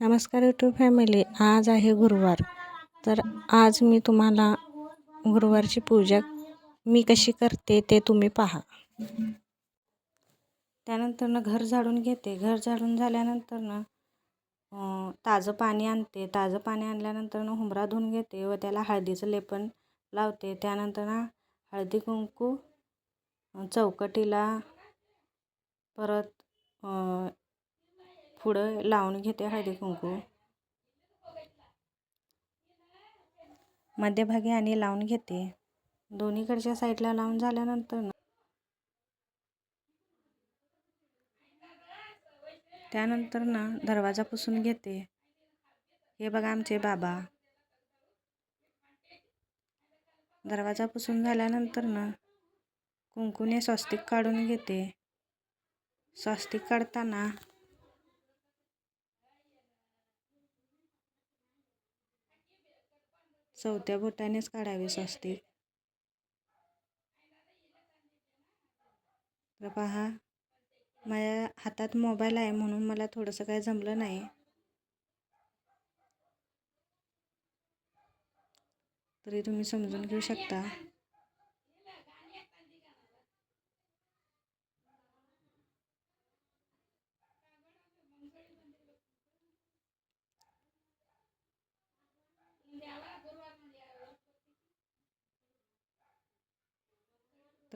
नमस्कार YouTube family आज आहे गुरुवार. तर आज मी तुम्हाला गुरुवारची पूजा मी कशी करते ते तुम्ही पहा. त्यानंतर घर झाडून घेते. घर झाडून झाल्यानंतर ना ताजं पाणी आणते. ताजं पाणी आणल्यानंतर ना हुंबरा धुवून घेते व त्याला हळदीचं लेपन लावते. त्यानंतर ना हळदी कुंकू चौकटीला परत पुढं लावून घेते हळदी कुंकू. मध्यभागी आणि लावून घेते. दोन्हीकडच्या साईडला लावून झाल्यानंतर ना त्यानंतर ना दरवाजा पुसून घेते. हे बघा आमचे बाबा. दरवाजा पुसून झाल्यानंतर ना कुंकूने स्वस्तिक काढून घेते. स्वस्तिक काढताना चौथ्या बोटानेच काढावे असते. तर पहा माझ्या हातात मोबाईल आहे म्हणून मला थोडंसं काय जमलं नाही. तरी तुम्ही समजून घेऊ शकता.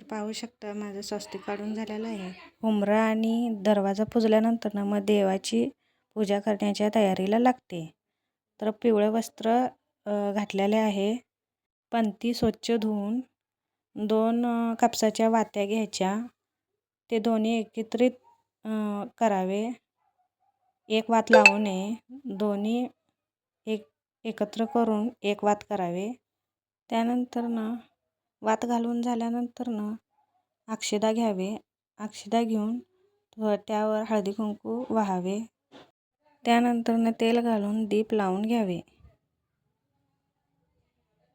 तर पाहू शकता माझं स्वस्तिक काढून झालेलं आहे. उमरा आणि दरवाजा पुजल्यानंतर ना मग देवाची पूजा करण्याच्या तयारीला लागते. तर पिवळं वस्त्र घातलेले आहे. पंती स्वच्छ धुवून दोन कापसाच्या वात्या घ्यायच्या. ते दोन्ही एकत्रित करावे. एक वात लावू नये. दोन्ही एक एकत्र करून एक वात करावे. त्यानंतर ना वात घालून झाल्यानंतर ना अक्षदा घ्यावे. अक्षदा घेऊन त्यावर हळदी कुंकू वाहावे. त्यानंतर ना तेल घालून दीप लावून घ्यावे.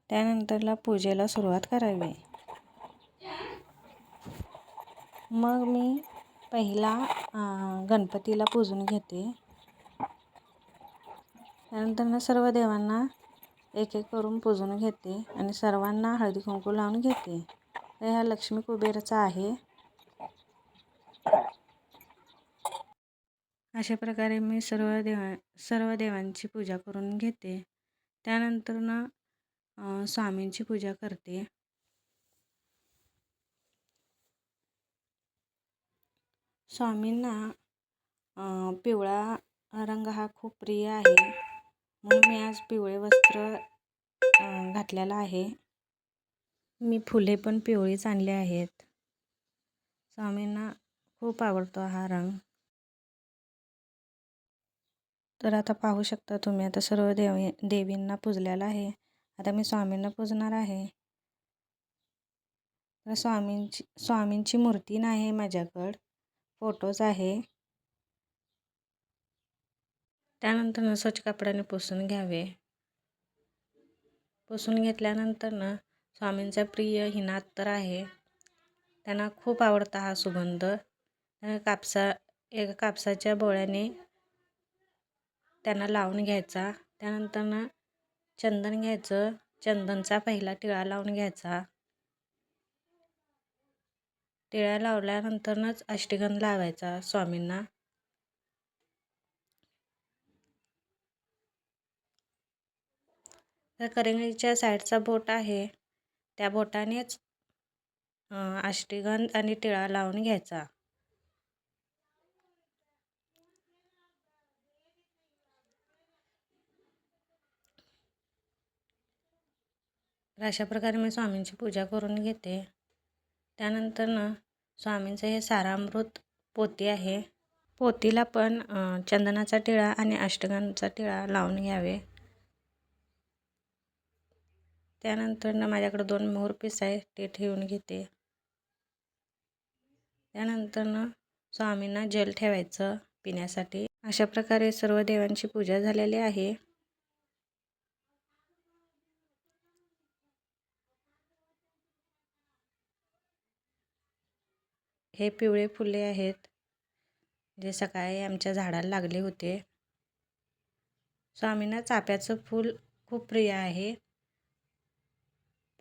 त्यानंतरला पूजेला सुरुवात करावी. मग मी पहिला गणपतीला पूजून घेते. त्यानंतर ना सर्व देवांना एक एक करून पुजून घेते आणि सर्वांना हळदी कुंकू लावून घेते. तर हा लक्ष्मी कुबेरचा आहे. अशा प्रकारे मी सर्व देवा सर्व देवांची पूजा करून घेते. त्यानंतर ना स्वामींची पूजा करते. स्वामींना पिवळा रंग हा खूप प्रिय आहे. म्हणून मी आज पिवळे वस्त्र घातलेलं आहे. मी फुले पण पिवळीच आणले आहेत. स्वामींना खूप आवडतो हा रंग. तर आता पाहू शकता तुम्ही आता सर्व देवी देवींना पुजलेला आहे. आता मी स्वामींना पुजणार आहे. तर स्वामींची स्वामींची मूर्ती नाही माझ्याकडं. फोटोज आहे. त्यानंतर स्वच्छ कपड्याने पुसून घ्यावे. पुसून घेतल्यानंतर ना स्वामींचा प्रिय हिना तर आहे. त्यांना खूप आवडता हा सुगंध. कापसा एका कापसाच्या बोळ्याने त्यांना लावून घ्यायचा. त्यानंतर ना चंदन घ्यायचं. चंदनचा पहिला टिळा लावून घ्यायचा. टिळा लावल्यानंतरच अष्टगंध लावायचा स्वामींना. तर करंगळीच्या साईडचा बोट आहे. त्या बोटानेच अष्टगंध आणि टिळा लावून घ्यायचा. तर अशा प्रकारे मी स्वामींची पूजा करून घेते. त्यानंतर ना स्वामींचं हे सारामृत पोती आहे. पोतीला पण चंदनाचा टिळा आणि अष्टगंधचा टिळा लावून घ्यावे. त्यानंतर ना माझ्याकडे दोन मोरपीस आहे ते ठेवून घेते. त्यानंतर ना स्वामींना जल ठेवायचं पिण्यासाठी. अशा प्रकारे सर्व देवांची पूजा झालेली आहे. हे पिवळे फुले आहेत जे सकाळी आमच्या झाडाला लागले होते. स्वामींना चाफ्याचं फूल खूप प्रिय आहे.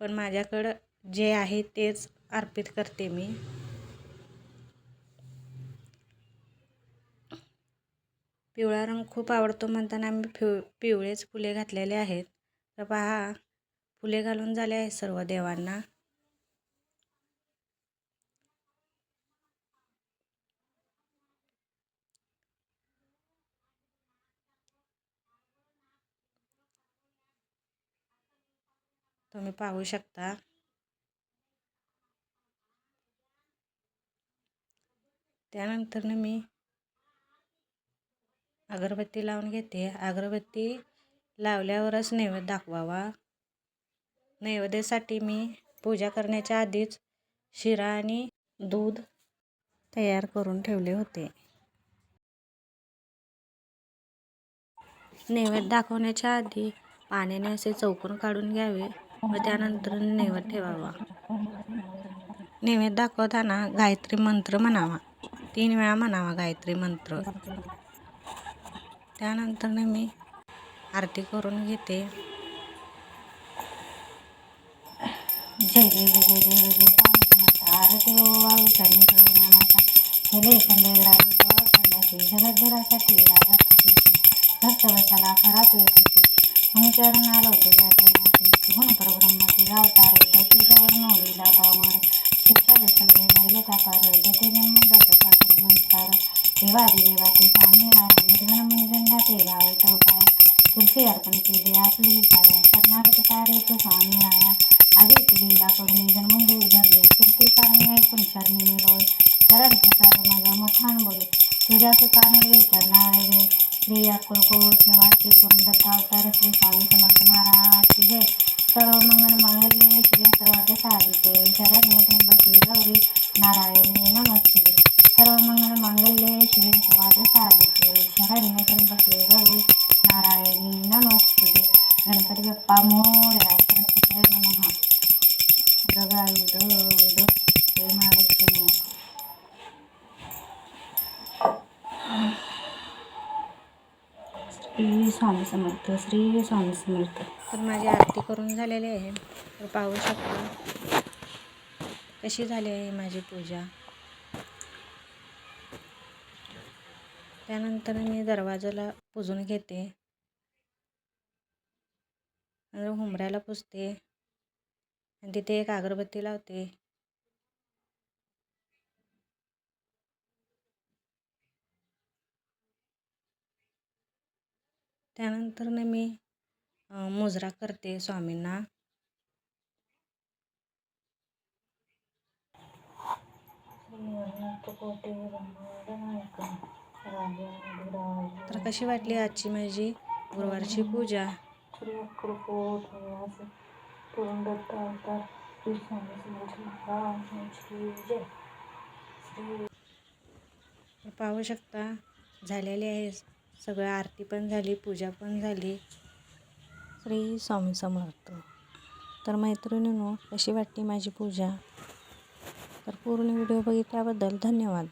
पण माझ्याकडं जे आहे तेच अर्पित करते मी. पिवळा रंग खूप आवडतो म्हणताना आम्ही पिव पिवळेच फुले घातलेले आहेत. तर पहा फुले घालून झाले आहे सर्व देवांना. तुम्ही पाहू शकता. त्यानंतर मी अगरबत्ती लावून घेते. अगरबत्ती लावल्यावरच नैवेद्य दाखवावा. नैवेद्यासाठी मी पूजा करण्याच्या आधीच शिरा आणि दूध तयार करून ठेवले होते. नैवेद्य दाखवण्याच्या आधी पाण्याने असे चौकोन काढून घ्यावे. व त्यानंतर नैवेद्य ठेवावा. नैवेद्य दाखवताना गायत्री मंत्र म्हणावा. तीन वेळा म्हणावा गायत्री मंत्र. त्यानंतर मी आरती करून घेते. जय जय जय जय जय आरती ओवा विचारणी जगद्भरासाठी राजा भक्त बसाला खरा तुझ्या खुशी म्हणून चरण आलो तुझ्या चरणाची गुण परब्रह्म तुझा अवतार त्याची जवळ नवलीला पामर शिक्षा देखील घेणार घेता पार जते जन्म दत्ता करू नमस्कार देवादी देवा ते स्वामी राया निर्गुण मुनिगंधा ते भावित उपाय तुलसी अर्पण केली आपली काय शरणागत कार्य तो स्वामी राया आधी तुझीला करून जन्मून देव धरले कीर्ती कारण ऐकून शरणी मिळवय शरण प्रसाद माझा मोठान बोले तुझ्या सुताने विचारणार रे श्री अक्कलकोट निवासी करून दत्ता अवतार श्री स्वामी समर्थ महाराज जय ಸರ್ವಮಂಗಲ ಮಾಂಗಲ್ಯ ಶಿವ ಸರ್ವಾರ್ಥ ಸಾಧಿಕೆ ಶರಣ್ಯತೆ ಬಟ್ಟಿ ಗೌರಿ ನಾರಾಯಣಿ ನಮಸ್ತೆ ಸರ್ವಮಂಗಲ ಮಾಂಗಲ್ಯ ಶಿವ ಸರ್ವಾರ್ಥ ಸಾಧಿಕೆ ಶರಣ್ಯತೆ ಬಟ್ಟಿ ಗೌರಿ ನಾರಾಯಣಿ ನಮಸ್ತೆ ಗಣಪತಿ ಬಪ್ಪ ಮೋರ್ಯ ನಮಃ ಮೃಗಾಯುಧ ಶ್ರೀ ಮಾಡಿ स्वामी समर्थ श्री स्वामी समर्थ. तर माझी आरती करून झालेली आहे. तर पाहू शकता. कशी झाली आहे माझी पूजा? त्यानंतर मी दरवाजाला पुजून घेते. आणि हुंबऱ्याला पुजते आणि तिथे एक अगरबत्ती लावते. त्यानंतर मी मोजरा करते स्वामींना. तर कशी वाटली आजची माझी गुरुवारची पूजा? पाहू शकता झालेली आहे. सगळं आरती पण झाली पूजा पण झाली. श्री स्वामी समर्थ. तर मैत्रिणींनो कशी वाटली माझी पूजा? तर पूर्ण व्हिडिओ बघितल्याबद्दल धन्यवाद.